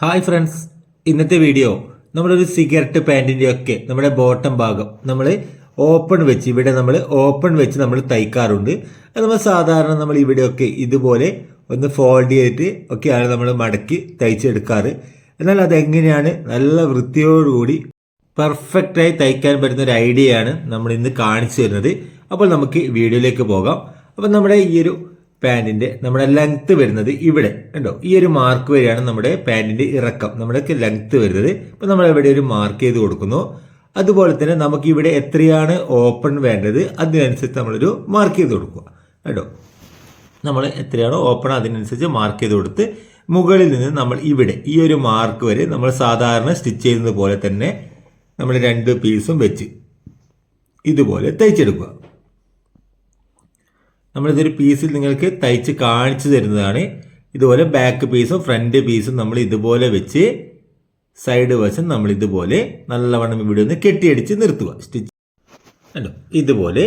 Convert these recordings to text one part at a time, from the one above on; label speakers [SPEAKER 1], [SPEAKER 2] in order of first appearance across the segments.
[SPEAKER 1] Hi friends ഇന്നത്തെ video നമ്മളൊരു cigarette പാന്റിന്റെ ഒക്കെ നമ്മുടെ ബോട്ടം ഭാഗം നമ്മൾ ഓപ്പൺ വെച്ച് ഇവിടെ നമ്മൾ ഓപ്പൺ വെച്ച് നമ്മൾ തയ്ക്കാറുണ്ട്. അത് നമ്മൾ സാധാരണ നമ്മൾ ഇവിടെയൊക്കെ ഇതുപോലെ ഒന്ന് ഫോൾഡ് ചെയ്തിട്ട് ഒക്കെയാണ് നമ്മൾ മടക്കി തയ്ച്ചെടുക്കാറ്. എന്നാൽ അതെങ്ങനെയാണ്? നല്ല വൃത്തിയോടുകൂടി പെർഫെക്റ്റായി തയ്ക്കാൻ പറ്റുന്ന ഒരു ഐഡിയയാണ് നമ്മൾ ഇന്ന് കാണിച്ചു തരുന്നത്. അപ്പോൾ നമുക്ക് വീഡിയോയിലേക്ക് പോകാം. അപ്പോൾ നമ്മുടെ ഈ ഒരു പാന്റിന്റെ നമ്മുടെ ലെങ്ത് വരുന്നത് ഇവിടെ. കണ്ടോ? ഈ ഒരു മാർക്ക് വരെയാണ് നമ്മുടെ പാൻറിന്റെ ഇറക്കം. നമ്മുടെ ലെങ്ത് വരുന്നത്. അപ്പോൾ നമ്മൾ ഇവിടെ ഒരു മാർക്ക് ചെയ്ത് കൊടുക്കുന്നു. അതുപോലെ തന്നെ നമുക്ക് ഇവിടെ എത്രയാണ് ഓപ്പൺ വേണ്ടത്? അതിനനുസരിച്ച് നമ്മളൊരു മാർക്ക് ചെയ്ത് കൊടുക്കുക. കേട്ടോ നമ്മൾ എത്രയാണോ ഓപ്പൺ അതിനനുസരിച്ച് മാർക്ക് ചെയ്ത് കൊടുത്ത് മുകളിൽ നിന്ന് നമ്മൾ ഇവിടെ ഈ ഒരു മാർക്ക് വരെ നമ്മൾ സാധാരണ സ്റ്റിച്ച് ചെയ്യുന്നത് പോലെ തന്നെ നമ്മൾ രണ്ട് പീസും വെച്ച് ഇതുപോലെ തയ്ച്ചെടുക്കുക. നമ്മളിതൊരു പീസിൽ നിങ്ങൾക്ക് തയ്ച്ച് കാണിച്ചു തരുന്നതാണ്. ഇതുപോലെ ബാക്ക് പീസും ഫ്രണ്ട് പീസും നമ്മൾ ഇതുപോലെ വെച്ച് സൈഡ് വശം നമ്മൾ ഇതുപോലെ നല്ലവണ്ണം ഇവിടെ ഒന്ന് കെട്ടിയടിച്ച് നിർത്തുക. സ്റ്റിച്ച് കണ്ടോ? ഇതുപോലെ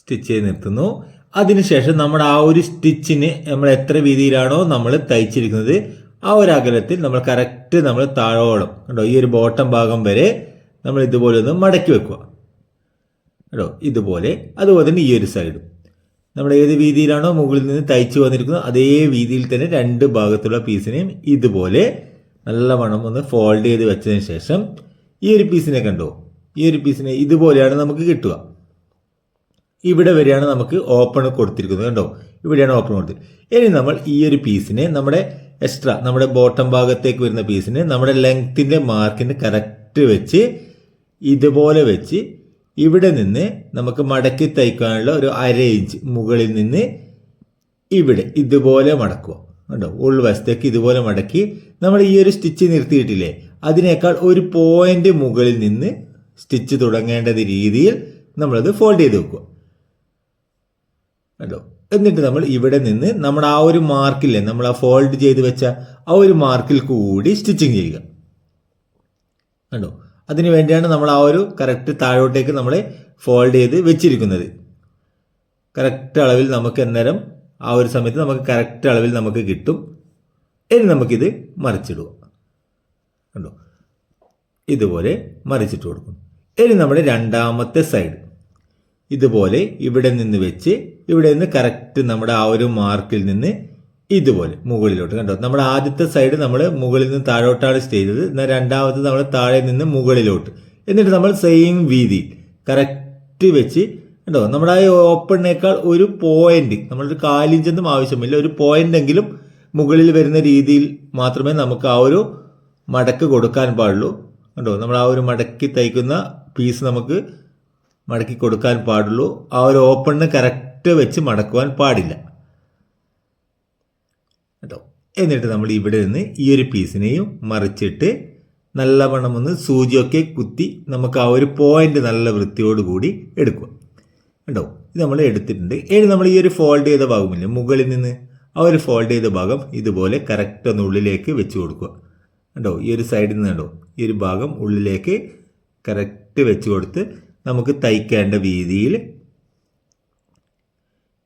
[SPEAKER 1] സ്റ്റിച്ച് ചെയ്ത് നിർത്തുന്നു. അതിനുശേഷം നമ്മുടെ ആ ഒരു സ്റ്റിച്ചിന് നമ്മൾ എത്ര രീതിയിലാണോ നമ്മൾ തയ്ച്ചിരിക്കുന്നത് ആ ഒരു അകലത്തിൽ നമ്മൾ കറക്റ്റ് നമ്മൾ താഴോളം കണ്ടോ? ഈ ഒരു ബോട്ടം ഭാഗം വരെ നമ്മൾ ഇതുപോലെ ഒന്ന് മടക്കി വെക്കുക. കേട്ടോ ഇതുപോലെ അതുപോലെ തന്നെ ഈ ഒരു സൈഡും നമ്മൾ ഏത് വീതിയിലാണോ മുകളിൽ നിന്ന് തയ്ച്ചു വന്നിരിക്കുന്നത് അതേ വീതിയിൽ തന്നെ രണ്ട് ഭാഗത്തുള്ള പീസിനെയും ഇതുപോലെ നല്ല വണ്ണം ഒന്ന് ഫോൾഡ് ചെയ്ത് വെച്ചതിന് ശേഷം ഈ ഒരു പീസിനെ കണ്ടോ? ഈ ഒരു പീസിനെ ഇതുപോലെയാണ് നമുക്ക് കിട്ടുക. ഇവിടെ വരെയാണ് നമുക്ക് ഓപ്പൺ കൊടുത്തിരിക്കുന്നത് കണ്ടോ? ഇവിടെയാണ് ഓപ്പൺ കൊടുത്തത് ഇനി നമ്മൾ ഈ ഒരു പീസിനെ നമ്മുടെ എക്സ്ട്രാ നമ്മുടെ ബോട്ടം ഭാഗത്തേക്ക് വരുന്ന പീസിനെ നമ്മുടെ ലെങ്ത്തിന്റെ മാർക്കിന് കറക്റ്റ് വെച്ച് ഇതുപോലെ വെച്ച് ഇവിടെ നിന്ന് നമുക്ക് മടക്കി തയ്ക്കാനുള്ള ഒരു അര ഇഞ്ച് മുകളിൽ നിന്ന് ഇവിടെ ഇതുപോലെ മടക്കുക. കണ്ടോ? ഉൾവശത്തേക്ക് ഇതുപോലെ മടക്കി നമ്മൾ ഈ ഒരു സ്റ്റിച്ച് നിർത്തിയിട്ടില്ലേ? അതിനേക്കാൾ ഒരു പോയിന്റ് മുകളിൽ നിന്ന് സ്റ്റിച്ച് തുടങ്ങേണ്ട രീതിയിൽ നമ്മളത് ഫോൾഡ് ചെയ്ത് വെക്കുക. കണ്ടോ? എന്നിട്ട് നമ്മൾ ഇവിടെ നിന്ന് നമ്മുടെ ആ ഒരു മാർക്കില്ലേ നമ്മൾ ആ ഫോൾഡ് ചെയ്ത് വെച്ച ആ ഒരു മാർക്കിൽ കൂടി സ്റ്റിച്ചിങ് ചെയ്യുക. കണ്ടോ? അതിന് വേണ്ടിയാണ് നമ്മൾ ആ ഒരു കറക്റ്റ് താഴോട്ടേക്ക് നമ്മൾ ഫോൾഡ് ചെയ്ത് വെച്ചിരിക്കുന്നത്. കറക്റ്റ് അളവിൽ നമുക്ക് അന്നേരം ആ ഒരു സമയത്ത് നമുക്ക് കറക്റ്റ് അളവിൽ നമുക്ക് കിട്ടും. ഇനി നമുക്കിത് മറിച്ചിടുക. കണ്ടോ? ഇതുപോലെ മറിച്ചിട്ട് കൊടുക്കും. ഇനി നമ്മുടെ രണ്ടാമത്തെ സൈഡ് ഇതുപോലെ ഇവിടെ നിന്ന് വെച്ച് ഇവിടെ നിന്ന് കറക്റ്റ് നമ്മുടെ ആ ഒരു മാർക്കിൽ നിന്ന് ഇതുപോലെ മുകളിലോട്ട്. കണ്ടോ? നമ്മുടെ ആദ്യത്തെ സൈഡ് നമ്മൾ മുകളിൽ നിന്ന് താഴോട്ടാണ് ചെയ്തത്. എന്നാൽ രണ്ടാമത്തെ നമ്മൾ താഴെ നിന്ന് മുകളിലോട്ട്. എന്നിട്ട് നമ്മൾ സെയിം വീതി കറക്റ്റ് വെച്ച് കണ്ടോ? നമ്മുടെ ആ ഓപ്പണിനേക്കാൾ ഒരു പോയിന്റ് നമ്മളൊരു കാലിഞ്ചൊന്നും ആവശ്യമില്ല. ഒരു പോയിന്റ് എങ്കിലും മുകളിൽ വരുന്ന രീതിയിൽ മാത്രമേ നമുക്ക് ആ ഒരു മടക്ക് കൊടുക്കാൻ പാടുള്ളൂ. കണ്ടോ? നമ്മൾ ആ ഒരു മടക്കി തയ്ക്കുന്ന പീസ് നമുക്ക് മടക്കി കൊടുക്കാൻ പാടുള്ളൂ. ആ ഒരു ഓപ്പണിന് കറക്റ്റ് വെച്ച് മടക്കുവാൻ പാടില്ല. എന്നിട്ട് നമ്മൾ ഇവിടെ നിന്ന് ഈ ഒരു പീസിനെയും മറിച്ചിട്ട് നല്ലവണ്ണം ഒന്ന് സൂചിയൊക്കെ കുത്തി നമുക്ക് ആ ഒരു പോയിന്റ് നല്ല വൃത്തിയോടുകൂടി എടുക്കുക. കേട്ടോ ഇത് നമ്മൾ എടുത്തിട്ടുണ്ട്. ഇനി നമ്മൾ ഈ ഒരു ഫോൾഡ് ചെയ്ത ഭാഗമില്ലേ? മുകളിൽ നിന്ന് ആ ഒരു ഫോൾഡ് ചെയ്ത ഭാഗം ഇതുപോലെ കറക്റ്റ് ഒന്ന് ഉള്ളിലേക്ക് വെച്ച് കൊടുക്കുക. കണ്ടോ? ഈ ഒരു സൈഡിൽ നിന്ന് കണ്ടോ? ഈ ഒരു ഭാഗം ഉള്ളിലേക്ക് കറക്റ്റ് വെച്ച് കൊടുത്ത് നമുക്ക് തയ്ക്കേണ്ട രീതിയിൽ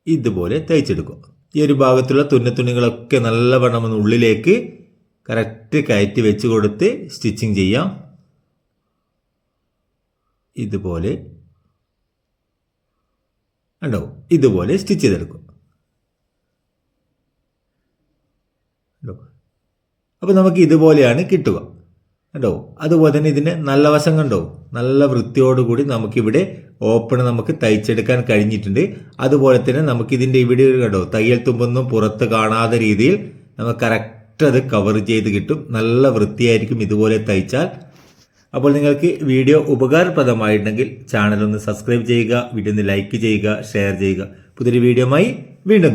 [SPEAKER 1] ഇതുപോലെ തയ്ച്ചെടുക്കും ഈ ഒരു ഭാഗത്തുള്ള തുന്നത്തുണികളൊക്കെ നല്ലവണ്ണം ഒന്ന് ഉള്ളിലേക്ക് കറക്റ്റ് കയറ്റി വെച്ച് കൊടുത്ത് സ്റ്റിച്ചിങ് ചെയ്യാം. ഇതുപോലെ. കണ്ടോ? ഇതുപോലെ സ്റ്റിച്ച് ചെയ്തെടുക്കും. അപ്പോൾ നമുക്ക് ഇതുപോലെയാണ് കിട്ടുക. കണ്ടോ? അതുപോലെ തന്നെ ഇതിന്റെ നല്ല വശം കണ്ടോ? നല്ല വൃത്തിയോടുകൂടി നമുക്കിവിടെ ഓപ്പൺ നമുക്ക് തയ്ച്ചെടുക്കാൻ കഴിഞ്ഞിട്ടുണ്ട്. അതുപോലെ തന്നെ നമുക്ക് ഇതിന്റെ ഇവിടെ ഒരു കണ്ടോ? തയ്യൽ തുമ്പൊന്നും പുറത്ത് കാണാതെ രീതിയിൽ നമുക്ക് കറക്റ്റ് അത് കവർ ചെയ്ത് കിട്ടും. നല്ല വൃത്തിയായിരിക്കും ഇതുപോലെ തയ്ച്ചാൽ. അപ്പോൾ നിങ്ങൾക്ക് വീഡിയോ ഉപകാരപ്രദമായിട്ടുണ്ടെങ്കിൽ ചാനൽ ഒന്ന് സബ്സ്ക്രൈബ് ചെയ്യുക വീഡിയോ ഒന്ന് ലൈക്ക് ചെയ്യുക ഷെയർ ചെയ്യുക. പുതിയൊരു വീഡിയോമായി വീണ്ടും